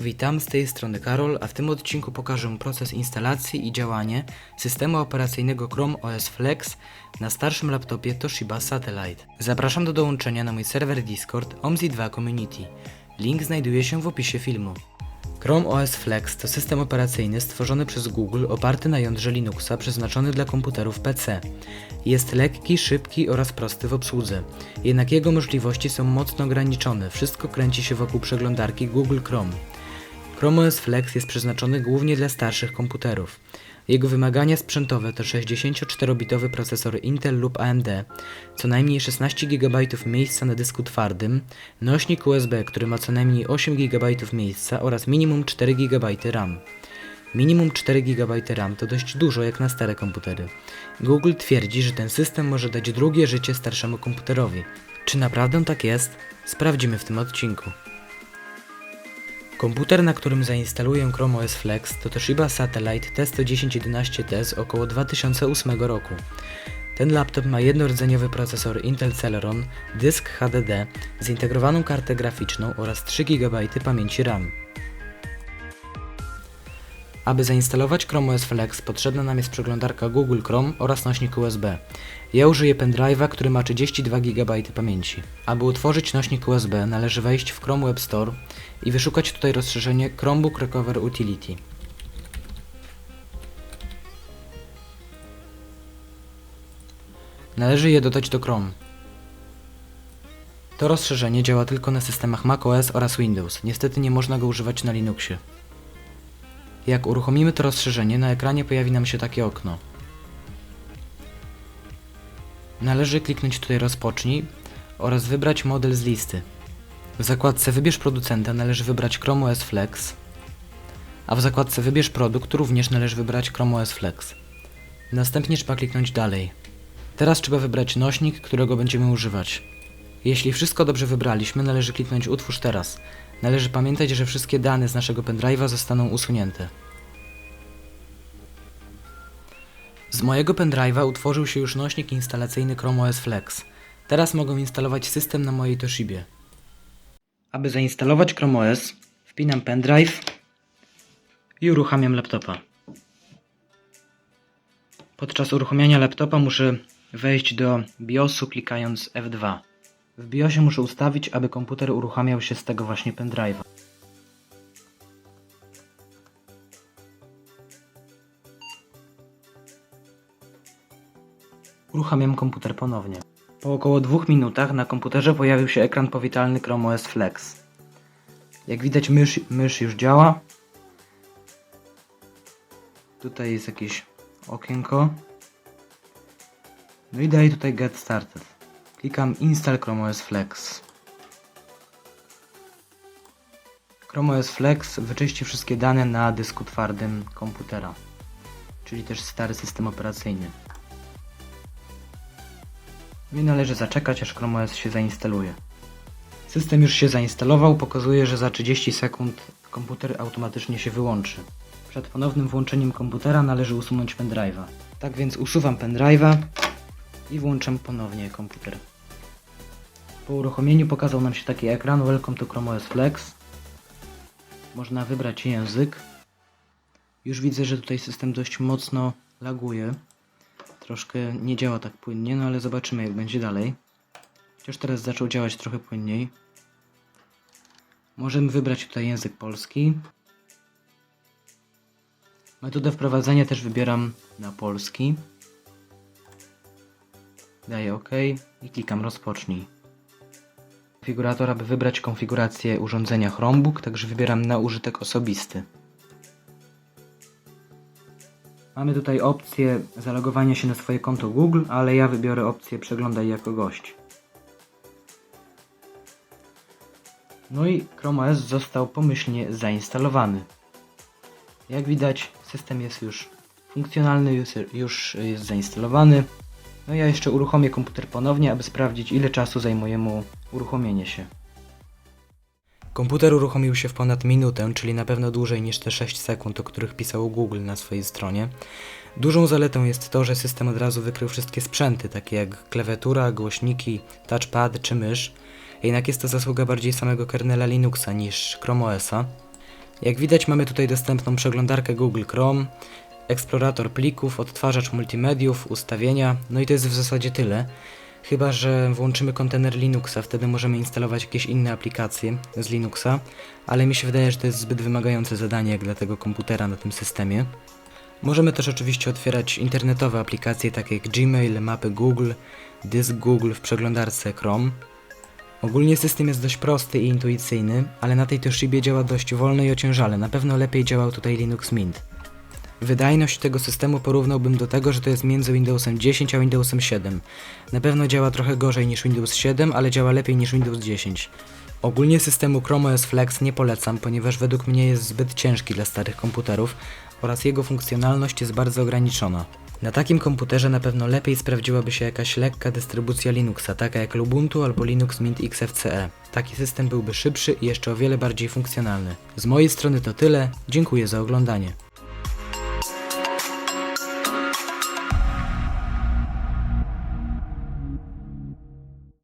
Witam, z tej strony Karol, a w tym odcinku pokażę proces instalacji i działanie systemu operacyjnego Chrome OS Flex na starszym laptopie Toshiba Satellite. Zapraszam do dołączenia na mój serwer Discord OMZ2 Community. Link znajduje się w opisie filmu. Chrome OS Flex to system operacyjny stworzony przez Google oparty na jądrze Linuxa przeznaczony dla komputerów PC. Jest lekki, szybki oraz prosty w obsłudze. Jednak jego możliwości są mocno ograniczone. Wszystko kręci się wokół przeglądarki Google Chrome. Chrome OS Flex jest przeznaczony głównie dla starszych komputerów. Jego wymagania sprzętowe to 64-bitowy procesor Intel lub AMD, co najmniej 16 GB miejsca na dysku twardym, nośnik USB, który ma co najmniej 8 GB miejsca oraz minimum 4 GB RAM. Minimum 4 GB RAM to dość dużo jak na stare komputery. Google twierdzi, że ten system może dać drugie życie starszemu komputerowi. Czy naprawdę tak jest? Sprawdzimy w tym odcinku. Komputer, na którym zainstaluję Chrome OS Flex to Toshiba Satellite T11011T z około 2008 roku. Ten laptop ma jednorodzeniowy procesor Intel Celeron, dysk HDD, zintegrowaną kartę graficzną oraz 3 GB pamięci RAM. Aby zainstalować Chrome OS Flex potrzebna nam jest przeglądarka Google Chrome oraz nośnik USB. Ja użyję pendrive'a, który ma 32 GB pamięci. Aby utworzyć nośnik USB należy wejść w Chrome Web Store i wyszukać tutaj rozszerzenie Chromebook Recover Utility. Należy je dodać do Chrome. To rozszerzenie działa tylko na systemach macOS oraz Windows. Niestety nie można go używać na Linuxie. Jak uruchomimy to rozszerzenie, na ekranie pojawi nam się takie okno. Należy kliknąć tutaj rozpocznij oraz wybrać model z listy. W zakładce wybierz producenta należy wybrać Chrome OS Flex, a w zakładce wybierz produkt również należy wybrać Chrome OS Flex. Następnie trzeba kliknąć dalej. Teraz trzeba wybrać nośnik, którego będziemy używać. Jeśli wszystko dobrze wybraliśmy, należy kliknąć utwórz teraz. Należy pamiętać, że wszystkie dane z naszego pendrive'a zostaną usunięte. Z mojego pendrive'a utworzył się już nośnik instalacyjny Chrome OS Flex. Teraz mogę instalować system na mojej Toshibie. Aby zainstalować Chrome OS, wpinam pendrive i uruchamiam laptopa. Podczas uruchamiania laptopa muszę wejść do BIOSu klikając F2. W BIOSie muszę ustawić, aby komputer uruchamiał się z tego właśnie pendrive'a. Uruchamiam komputer ponownie. Po około dwóch minutach na komputerze pojawił się ekran powitalny Chrome OS Flex. Jak widać mysz, mysz już działa. Tutaj jest jakieś okienko. No i daję tutaj Get Started. Klikam Install Chrome OS Flex. Chrome OS Flex wyczyści wszystkie dane na dysku twardym komputera, czyli też stary system operacyjny. Nie należy zaczekać, aż Chrome OS się zainstaluje. System już się zainstalował, pokazuje, że za 30 sekund komputer automatycznie się wyłączy. Przed ponownym włączeniem komputera należy usunąć pendrive'a. Tak więc usuwam pendrive'a i włączam ponownie komputer. Po uruchomieniu pokazał nam się taki ekran Welcome to Chrome OS Flex. Można wybrać język. Już widzę, że tutaj system dość mocno laguje. Troszkę nie działa tak płynnie, no ale zobaczymy jak będzie dalej. Chociaż teraz zaczął działać trochę płynniej. Możemy wybrać tutaj język polski. Metodę wprowadzenia też wybieram na polski. Daję OK i klikam rozpocznij. Konfigurator, aby wybrać konfigurację urządzenia Chromebook, także wybieram na użytek osobisty. Mamy tutaj opcję zalogowania się na swoje konto Google, ale ja wybiorę opcję przeglądaj jako gość. No i Chrome OS został pomyślnie zainstalowany. Jak widać system jest już funkcjonalny, już, jest zainstalowany. No ja jeszcze uruchomię komputer ponownie, aby sprawdzić ile czasu zajmuje mu uruchomienie się. Komputer uruchomił się w ponad minutę, czyli na pewno dłużej niż te 6 sekund, o których pisał Google na swojej stronie. Dużą zaletą jest to, że system od razu wykrył wszystkie sprzęty, takie jak klawiatura, głośniki, touchpad czy mysz. Jednak jest to zasługa bardziej samego kernela Linuxa niż Chrome OSa. Jak widać mamy tutaj dostępną przeglądarkę Google Chrome, eksplorator plików, odtwarzacz multimediów, ustawienia, no i to jest w zasadzie tyle. Chyba, że włączymy kontener Linuxa, wtedy możemy instalować jakieś inne aplikacje z Linuxa, ale mi się wydaje, że to jest zbyt wymagające zadanie jak dla tego komputera na tym systemie. Możemy też oczywiście otwierać internetowe aplikacje takie jak Gmail, mapy Google, dysk Google w przeglądarce Chrome. Ogólnie system jest dość prosty i intuicyjny, ale na tej Toshibie działa dość wolno i ociężale. Na pewno lepiej działał tutaj Linux Mint. Wydajność tego systemu porównałbym do tego, że to jest między Windowsem 10 a Windowsem 7. Na pewno działa trochę gorzej niż Windows 7, ale działa lepiej niż Windows 10. Ogólnie systemu Chrome OS Flex nie polecam, ponieważ według mnie jest zbyt ciężki dla starych komputerów oraz jego funkcjonalność jest bardzo ograniczona. Na takim komputerze na pewno lepiej sprawdziłaby się jakaś lekka dystrybucja Linuxa, taka jak Lubuntu albo Linux Mint XFCE. Taki system byłby szybszy i jeszcze o wiele bardziej funkcjonalny. Z mojej strony to tyle, dziękuję za oglądanie.